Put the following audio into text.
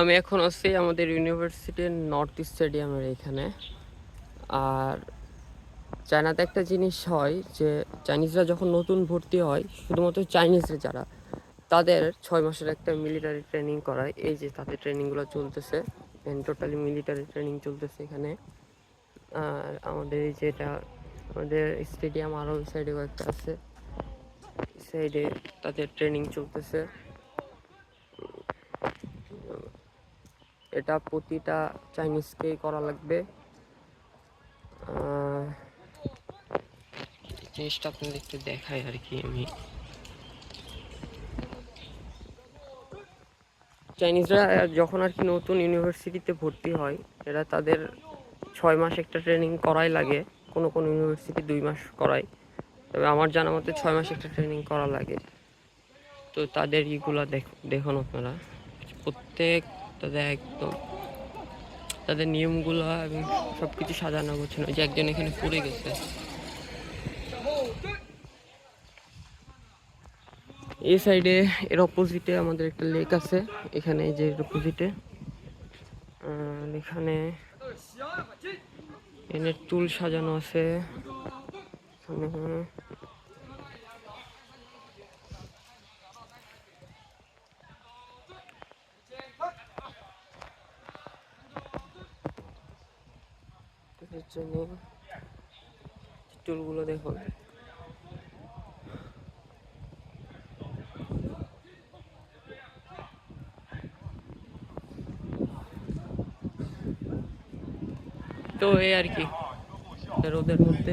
আমি এখন আছি আমাদের ইউনিভার্সিটির নর্থ স্টেডিয়ামের এখানে। আর চায়নাতে একটা জিনিস হয় যে, চাইনিজরা যখন নতুন ভর্তি হয়, শুধুমাত্র চাইনিজরা যারা, তাদের ছয় মাসের একটা মিলিটারি ট্রেনিং করায়। এই যে তাদের ট্রেনিংগুলো চলতেছে টোটালি মিলিটারি ট্রেনিং চলতেছে এখানে। আর আমাদের এই যেটা আমাদের স্টেডিয়াম আরও সাইডে কয়েকটা আছে। সাইডে তাদের ট্রেনিং চলতেছে। এটা প্রতিটা চাইনিজকেই করা লাগবে। জিনিসটা আপনাদের একটু দেখাই আর কি আমি। চাইনিজরা যখন আর কি নতুন ইউনিভার্সিটিতে ভর্তি হয়, এরা তাদের ছয় মাস একটা ট্রেনিং করাই লাগে। কোনো কোনো ইউনিভার্সিটি দুই মাস করায়। তবে আমার জানা মতে ছয় মাস একটা ট্রেনিং করা লাগে। তো তাদের ইগুলা দেখ, দেখুন আপনারা। প্রত্যেক তাদের একদম, তাদের নিয়মগুলো এবং সব কিছু সাজানো গোছানো, যে একজন এখানে পড়ে গেছে। এই সাইডে এর অপোজিটে আমাদের একটা লেক আছে, এখানে যে অপোজিটে এখানে এনে টুল সাজানো আছে। এখানে জন্য টুলগুলো দেখুন তো এই আর কি রোদের মধ্যে।